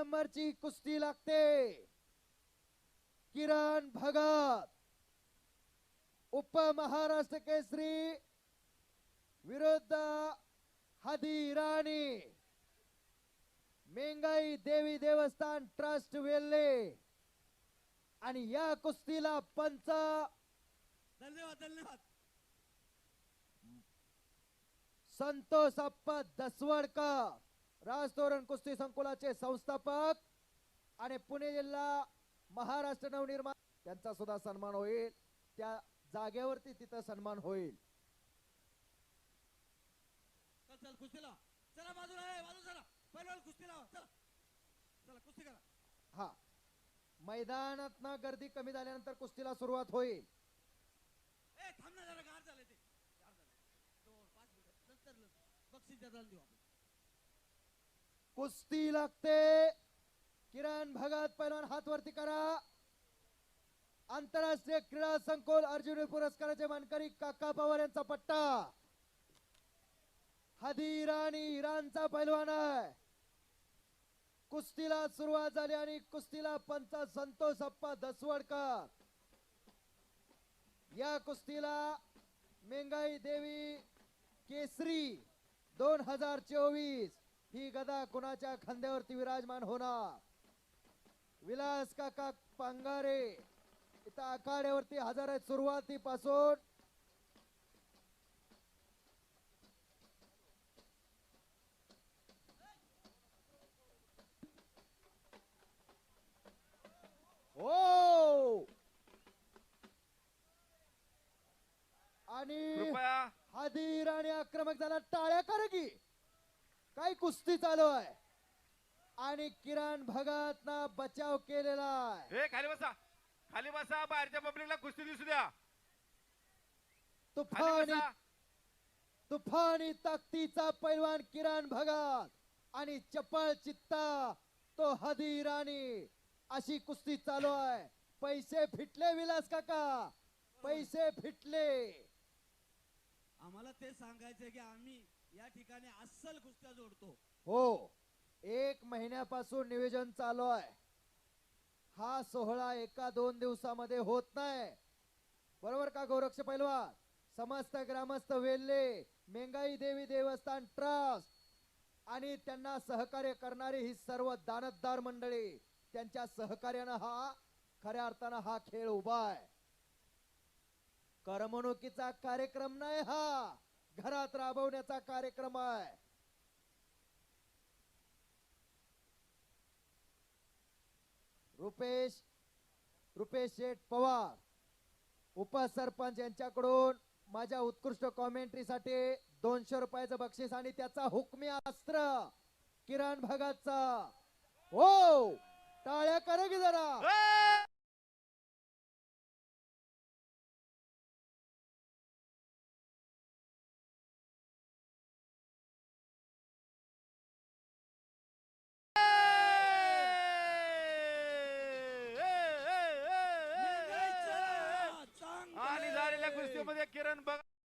नंबरची कुस्ती लागते. किरण भगत उपमहाराष्ट्र केसरी विरुद्ध हदी राणी मेंगाई देवी देवस्थान ट्रस्ट वेल्ले आणि या कुस्तीला पंच. धन्यवाद धन्यवाद. संतोष अप्पा दसवडकर. राजतोरण कुस्ती संकुलाचे संस्थापक आणि पुणे जिल्हा महाराष्ट्र नवनिर्माण त्यांचा सुद्धा सन्मान होईल. त्या जागेवरती तिथं सन्मान होईल. चल चल कुस्ती लावा चला बाजूला आहे बाजू चला. पहिलवान कुस्ती लावा चला. चला कुस्ती करा. हा. मैदानात गर्दी कमी झाल्यानंतर कुस्तीला सुरुवात होईल. ए थांब ना जरा गार झाले ते. गार झाले दोन पाच मिनिटं. नंतर नंतर. बक्षीस द्यायला देऊ आपण. कुस्ती लागते किरण भगत पैलवान हात वरती करा. आंतरराष्ट्रीय क्रीडा संकुल अर्जुन पुरस्काराचे मानकरी काका पवार यांचा पट्टा. हदी इराणी इराणचा पैलवान आहे. कुस्तीला सुरुवात झाली आणि कुस्तीला पंच संतोष अप्पा दसवडकर या कुस्तीला मेंगाई देवी केसरी दोन हजार चोवीस. ही गदा कुणाच्या खांद्यावरती विराजमान होणार? विलास काका पांगारे इथं आखाड्यावरती हजर आहेत सुरुवातीपासून. हो! आणि हादीर आणि आक्रमक झाला टाळ्या की काय कुस्ती चालू आहे? आणि किरण भगत ना बचाव केलेला आहे. हे खाली बसा. खाली बसा. बाहेरच्या पब्लिकला कुस्ती दिसू द्या. खाली तुफानी बसा. तुफानी ताकदीचा पैलवान किरण भगत आणि चपळ चित्ता तो हदी राणी अशी कुस्ती चालू आहे. पैसे फिटले विलास काका. पैसे फिटले. आम्हाला ते सांगायचंय की आम्ही या ठिकाणी अस्सल कुस्त्या जोडतो. हो एक महिन्यापासून नियोजन चालू आहे. हा सोहळा एका दोन दिवसामध्ये होत नाही. बरोबर का गौरक्ष पैलवान? समस्त ग्रामस्थ वेल्ले मेंगाई देवी देवस्थान ट्रस्ट आणि त्यांना सहकार्य करणारी ही सर्व दानतदार मंडळी त्यांच्या सहकार्यानं हा खऱ्या अर्थानं हा खेळ उभा आहे. करमणुकीचा कार्यक्रम नाही हा. घरात राबवण्याचा कार्यक्रम आहे. रुपेश रुपेश शेठ पवार उपसरपंच यांच्याकडून माझ्या उत्कृष्ट कॉमेंट्रीसाठी दोनशे रुपयाचं बक्षीस आणि त्याचा हुकमी अस्त्र किरण भगतचा. हो टाळ्या करा की जरा ए! ए, ए, किरण बघा.